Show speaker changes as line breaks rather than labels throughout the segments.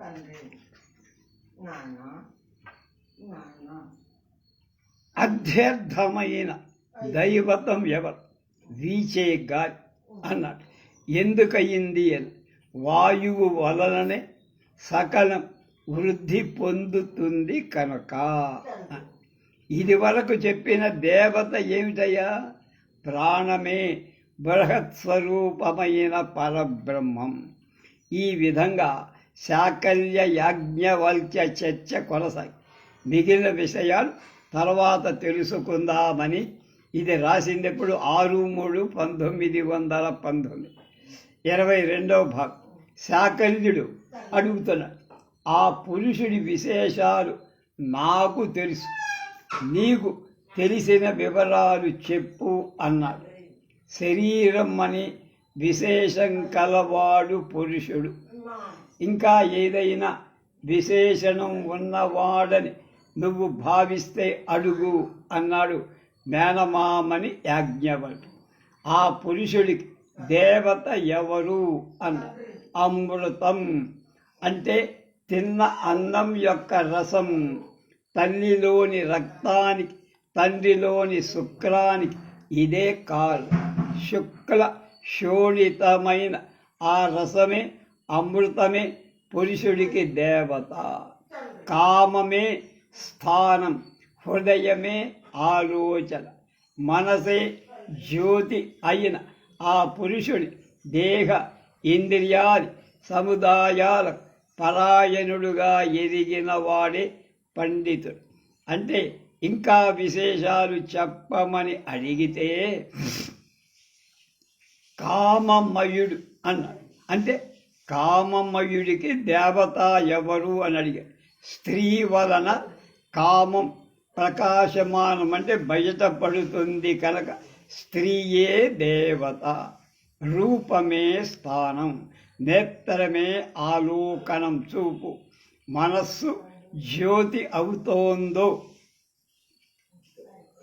తండ్రి. నాన్న. నాన్న.
అధ్యర్థమైన దైవతం ఎవరు? వీచే గాలి అన్నాడు. ఎందుకయింది అని? వాయువు వలననే సకలం వృద్ధి పొందుతుంది కనుక. ఇది వరకు చెప్పిన దేవత ఏమిటయ్యా? ప్రాణమే బృహత్ స్వరూపమైన పరబ్రహ్మం. ఈ విధంగా శాకల్య యాజ్ఞవల్క్య చర్చ కొనసాగి మిగిలిన విషయాలు తర్వాత తెలుసుకుందామని ఇది రాసింది ఎప్పుడు ఆరు మూడు పంతొమ్మిది వందల పంతొమ్మిది. ఇరవై రెండవ భాగం. శాకల్యుడు అడుగుతున్నాడు ఆ పురుషుడి విశేషాలు నాకు తెలుసు నీకు తెలిసిన వివరాలు చెప్పు అన్నాడు. శరీరం అని విశేషం కలవాడు పురుషుడు. ఇంకా ఏదైనా విశేషణం ఉన్నవాడని నువ్వు భావిస్తే అడుగు అన్నాడు మేనమామని యాజ్ఞవల్డు ఆ పురుషుడికి దేవత ఎవరు అన్న అమృతం అంటే తిన్న అన్నం యొక్క రసం తల్లిలోని రక్తానికి తండ్రిలోని శుక్రానికి ఇదే కాలు. శుక్ల శోణితమైన ఆ రసమే అమృతమే పురుషుడికి దేవత. కామమే స్థానం హృదయమే ఆలోచన మనసే జ్యోతి అయిన ఆ పురుషుడి దేహ ఇంద్రియాది సముదాయాల పరాయణుడుగా ఎదిగిన వాడే పండితుడు. అంటే ఇంకా విశేషాలు చెప్పమని అడిగితే కామమయుడు అన్నాడు. అంటే కామమయుడికి దేవత ఎవరు అని అడిగా. స్త్రీ వలన కామం ప్రకాశమానం అంటే బయటపడుతుంది కనుక స్త్రీయే దేవత రూపమే స్థానం నేత్రమే ఆలోకనం చూపు మనస్సు జ్యోతి అవుతోందో.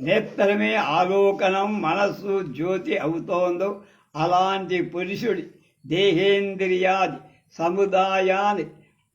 నేత్రమే ఆలోకనం మనస్సు జ్యోతి అవుతోందో. అలాంటి పురుషుడి దేహేంద్రియాది సముదాయాన్ని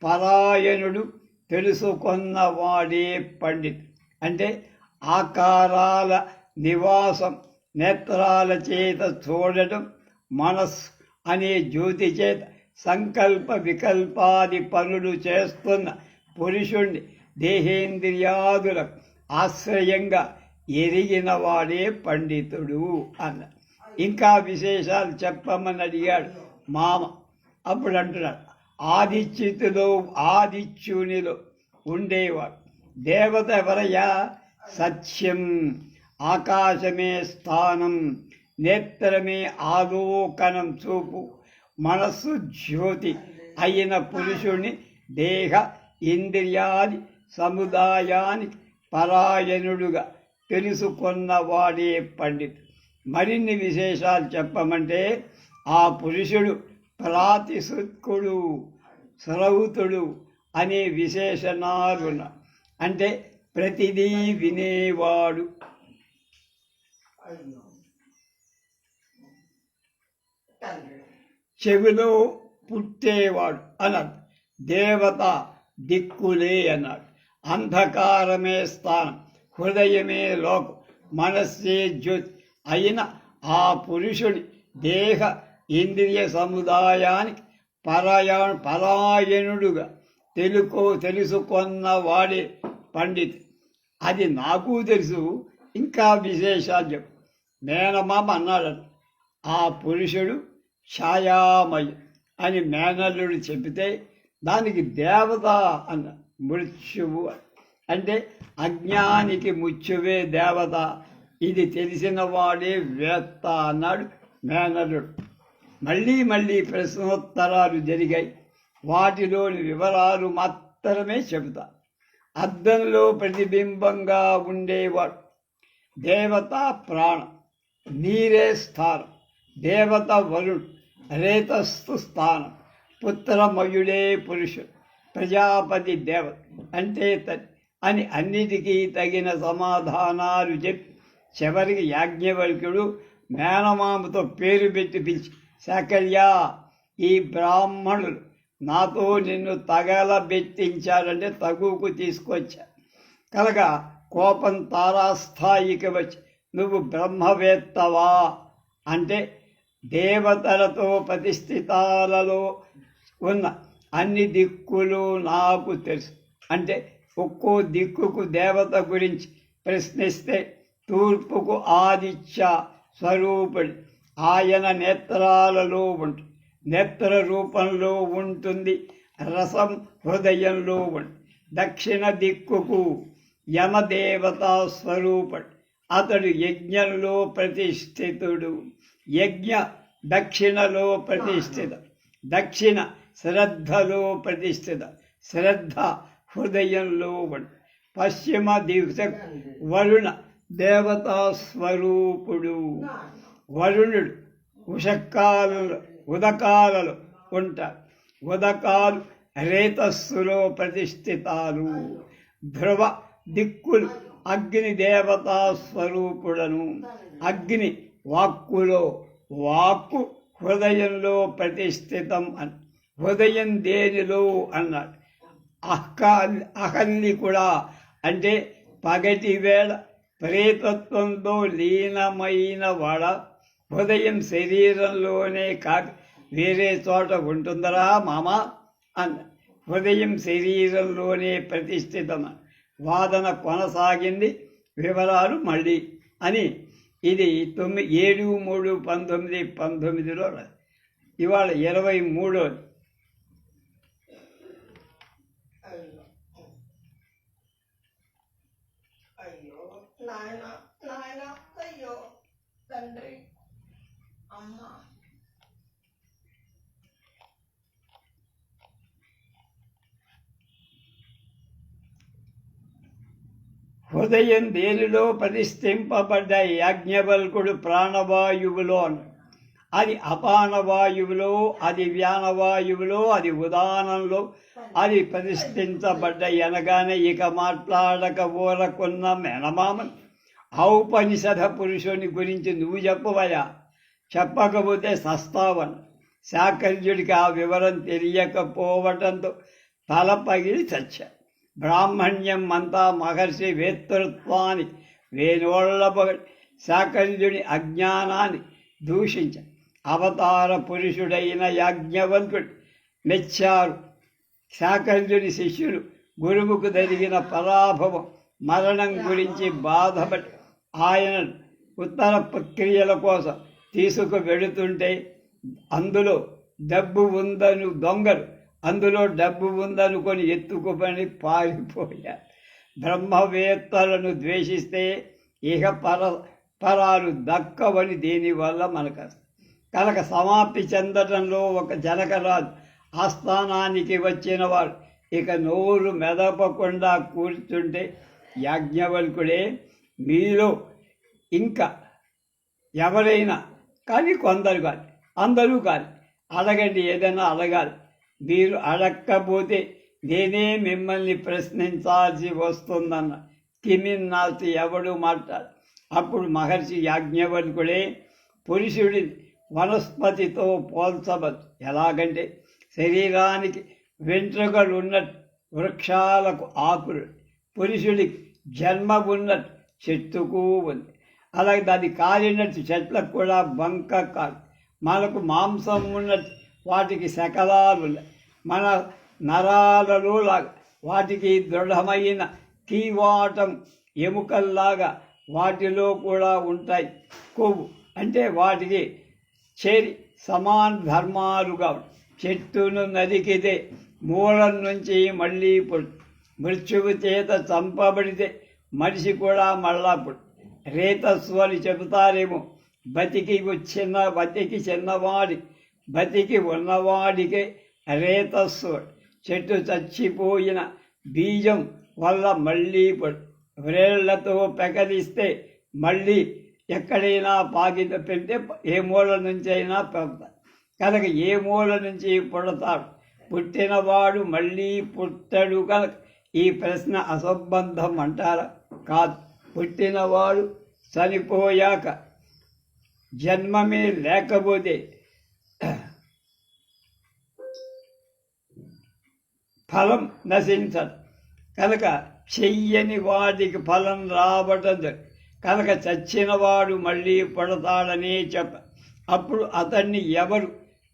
పరాయణుడు తెలుసుకొన్నవాడే పండిత్. అంటే ఆకారాల నివాసం నేత్రాల చేత చూడటం మనస్సు అనే జ్యోతి చేత సంకల్ప వికల్పాది పనులు చేస్తున్న పురుషుణ్ణి దేహేంద్రియాదులకు ఆశ్రయంగా ఎరిగిన వాడే పండితుడు అన్న. ఇంకా విశేషాలు చెప్పమని అడిగాడు. మామ అప్పుడు అంటున్నాడు ఆదిత్యుతిలో ఆదిత్యునిలో ఉండేవాడు దేవత ఎవరయ్యా? సత్యం. ఆకాశమే స్థానం. నేత్రమే ఆలోకనం చూపు. మనస్సు జ్యోతి అయిన పురుషుణ్ణి దేహ ఇంద్రియాది సముదాయానికి పరాయణుడుగా తెలుసుకున్నవాడే పండిత్. మరిన్ని విశేషాలు చెప్పమంటే ఆ పురుషుడు ప్రాతిసుత్కుడు సరవుతుడు అనే విశేషణాలున్న అంటే ప్రతిదీ వినేవాడు. చెవిలో పుట్టేవాడు అన్నాడు. దేవత దిక్కులే అన్నాడు. అంధకారమే స్థానం హృదయమే లోకం మనస్సే జ్యోతి అయిన ఆ పురుషుడి దేహ ఇంద్రియ సముదాయానికి పరాయ పరాయణుడుగా తెలుకో తెలుసుకున్న వాడే పండిత్. అది నాకు తెలుసు ఇంకా విశేషాలు చెప్పు. మేనమామ అన్నాడు ఆ పురుషుడు ఛాయామయ అని మేనల్లుడు చెబితే దానికి దేవత అన్న మృత్యువు అంటే అజ్ఞానికి ముత్యువే దేవత. ఇది తెలిసిన వాడే వేత్త అన్నాడు మేనల్లుడు. మళ్ళీ మళ్ళీ ప్రశ్నోత్తరాలు జరిగాయి. వాటిలోని వివరాలు మాత్రమే చెబుతా. అద్దంలో ప్రతిబింబంగా ఉండేవాడు. దేవత ప్రాణం నీరే స్థానం దేవత వరుణ్ రేతస్థు స్థానం పుత్రమయుడే పురుషుడు ప్రజాపతి దేవత అంటే తల్లి అని అన్నిటికీ తగిన సమాధానాలు చెప్పి చివరికి యాజ్ఞవల్క్యుడు మేనమామతో పేరు పెట్టి పిలిచి శాకల్య ఈ బ్రాహ్మణులు నాతో నిన్ను తగలబెట్టించాడంటే తగుకు తీసుకొచ్చా. కనుక కోపం తారాస్థాయికి వచ్చి నువ్వు బ్రహ్మవేత్తవా? అంటే దేవతలతో ప్రతిష్ఠితాలలో ఉన్న అన్ని దిక్కులు నాకు తెలుసు. అంటే ఒక్కో దిక్కుకు దేవత గురించి ప్రశ్నిస్తే తూర్పుకు ఆదిత్య స్వరూపుడు ఆయన నేత్రాలలో ఉంటుంది నేత్ర రూపంలో ఉంటుంది రసం హృదయంలో ఉంటుంది దక్షిణ దిక్కుకు యమదేవతా స్వరూపుడు అతడు యజ్ఞంలో ప్రతిష్ఠితుడు యజ్ఞ దక్షిణలో ప్రతిష్ఠిత దక్షిణ శ్రద్ధలో ప్రతిష్ఠిత శ్రద్ధ హృదయంలో ఉండు పశ్చిమ దిశ వరుణ దేవతా స్వరూపుడు. వరుణుడు ఉషకాలలో ఉదకాలలో ఉంటారు ఉదకాలు రేతస్సులో ప్రతిష్ఠితాలు. ధ్రువ దిక్కులు అగ్ని దేవతా స్వరూపుడను. అగ్ని వాక్కులో వాక్కు హృదయంలో ప్రతిష్ఠితం అని హృదయం దేనిలో అన్నాడు. అహ్కా అహల్లి కూడా అంటే పగటి వేళ ప్రేతత్వంతో లీనమైన వాడ హృదయం శరీరంలోనే కాక వేరే చోట ఉంటుందరా మామ? అన్న హృదయం శరీరంలోనే ప్రతిష్ఠితమ వాదన కొనసాగింది. వివరాలు మళ్ళీ అని ఇది తొమ్మిది ఏడు మూడు పంతొమ్మిది పంతొమ్మిదిలో ఇవాళ ఇరవై మూడు
అయ్యో నాయన నాయన అయ్యో తండ్రి. అమ్మ.
హృదయం దేనిలో ప్రతిష్ఠింపబడ్డ యాజ్ఞవల్కుడు ప్రాణవాయువులో? అది అపానవాయువులో అది వ్యానవాయువులో అది ఉదానంలో అది ప్రతిష్ఠించబడ్డ అనగానే ఇక మాట్లాడక ఊరకున్న మెనమామన్. ఔపనిషద పురుషుని గురించి నువ్వు చెప్పవయా చెప్పకపోతే సస్తావను. శాకర్యుడికి ఆ వివరం తెలియకపోవటంతో తల పగిలి చచ్చా. బ్రాహ్మణ్యం అంతా మహర్షి వేతృత్వాన్ని వేనోళ్ళ శాకల్యుడి అజ్ఞానాన్ని దూషించ. అవతార పురుషుడైన యాజ్ఞవంతుడు మెచ్చారు. శాకర్యుని శిష్యులు గురువుకు జరిగిన పరాభవం మరణం గురించి బాధపడి ఆయనను ఉత్తర ప్రక్రియల కోసం తీసుకు వెళుతుంటే అందులో డబ్బు ఉందను దొంగలు. అందులో డబ్బు ఉందనుకొని ఎత్తుకుపని పారిపోయారు బ్రహ్మవేత్తలను ద్వేషిస్తే ఇహ పర పరాలు దక్కవని దీనివల్ల మనకు కనుక సమాప్తి చెందటంలో ఒక జనకరాజు ఆస్థానానికి వచ్చిన వాడు ఇక నోరు మెదపకుండా కూర్చుంటే యాజ్ఞవల్కుడే మీలో ఇంకా ఎవరైనా కానీ కొందరు కాదు అందరూ కాదు. అడగండి ఏదైనా అడగాలి. మీరు అడగకపోతే నేనే మిమ్మల్ని ప్రశ్నించాల్సి వస్తుందన్న కిమిన్నాల్సి ఎవడు మాట్లాడు. అప్పుడు మహర్షి యాజ్ఞవల్కుడే పురుషుడి వనస్పతితో పోల్చవచ్చు ఎలాగంటే శరీరానికి వెంట్రుకలు ఉన్నట్టు వృక్షాలకు ఆకులు పురుషుడికి జన్మ ఉన్నట్టు చెట్టుకు ఉంది. అలాగే దాని కాలినట్టు చెట్లకు కూడా బంక కాదు మనకు మాంసం ఉన్నట్టు వాటికి శకలాలు ఉన్నాయి మన నరాలలో వాటికి దృఢమైన కీవాటం ఎముకల్లాగా వాటిలో కూడా ఉంటాయి. కొవ్వు అంటే వాటికి చేరి సమాన ధర్మాలుగా చెట్టును నరికితే మూలం నుంచి మళ్ళీ మృత్యువు చేత చంపబడితే మనిషి కూడా మళ్ళా పుట్టు రేతస్సు అని చెబుతారేమో. బతికి వచ్చిన బతికి చిన్నవాడి బతికి ఉన్నవాడికే రేతస్సు. చెట్టు చచ్చిపోయిన బీజం వల్ల మళ్ళీ వ్రేళ్ళతో పెకలిస్తే మళ్ళీ ఎక్కడైనా పాకిత పెడితే ఏ మూల నుంచి అయినా పెడతాడు కనుక ఏ మూల నుంచి పుడతాడు పుట్టినవాడు మళ్ళీ పుట్టడు కనుక ఈ ప్రశ్న అసంబంధం అంటారా? కాదు. పుట్టినవాడు చనిపోయాక జన్మమే లేకపోతే ఫలం నశించదు. కనుక చెయ్యని వాడికి ఫలం రాబడదు కనుక చచ్చినవాడు మళ్ళీ పడతాడని చెప్ప అప్పుడు అతన్ని ఎవరు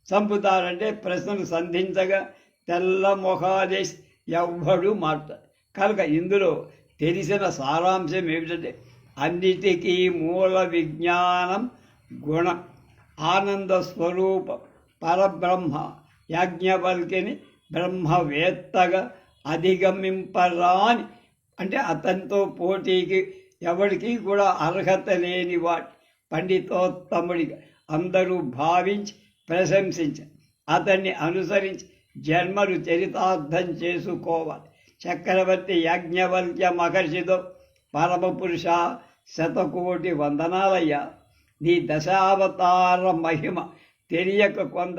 చంపుతారంటే ప్రశ్నలు సంధించగా తెల్ల మొహాదేశ్ ఎవ్వడు మారుతాడు కనుక ఇందులో తెలిసిన సారాంశం ఏమిటంటే అన్నిటికీ మూల విజ్ఞానం గుణం ఆనంద స్వరూపం పరబ్రహ్మ యాజ్ఞవల్కిని బ్రహ్మవేత్తగా అధిగమింపరాని అంటే అతనితో పోటీకి ఎవరికి కూడా అర్హత లేని వాడు పండితోత్తముడిగా అందరూ భావించి ప్రశంసించారు అతన్ని అనుసరించి జన్మలు చరితార్థం చేసుకోవాలి. చక్రవర్తి యాజ్ఞవల్క్య మహర్షితో పరమపురుష శతకోటి వందనాలయ్యా. నీ దశావతార మహిమ తెలియక కొంద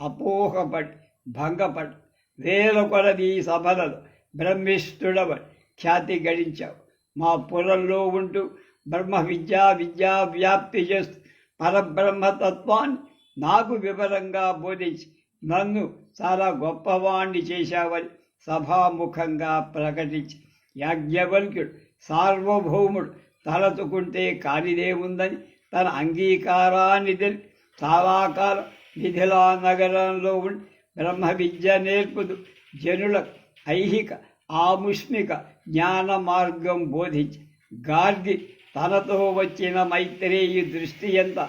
అపోహపడి భంగపడి వేల కొలది సభలలో బ్రహ్మిష్ఠుడవని ఖ్యాతి గడించావు. మా పురంలో ఉంటూ బ్రహ్మ విద్యా విద్యా వ్యాప్తి చేస్తూ పరబ్రహ్మతత్వాన్ని నాకు వివరంగా బోధించి నన్ను చాలా గొప్పవాణ్ణి చేశావని సభాముఖంగా ప్రకటించి యాజ్ఞవల్క్యుడు సార్వభౌముడు తలచుకుంటే కానిదేముందని తన అంగీకారాన్ని తెలిపి చాలా కాలం మిథిలా నగరంలో ఉండి బ్రహ్మ విద్య నేర్పుదు జనులకు ఐహిక ఆముష్మిక జ్ఞాన మార్గం బోధించి గార్గి తనతో వచ్చిన మైత్రేయి దృష్టి ఎంత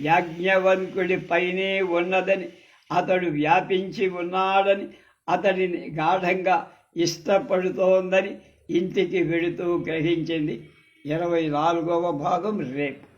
యాజ్ఞవల్కుడి పైనే ఉన్నదని అతడు వ్యాపించి ఉన్నాడని అతడిని గాఢంగా ఇష్టపడుతోందని ఇంటికి వెళుతూ గ్రహించింది. ఇరవై నాలుగవ భాగం రేపు.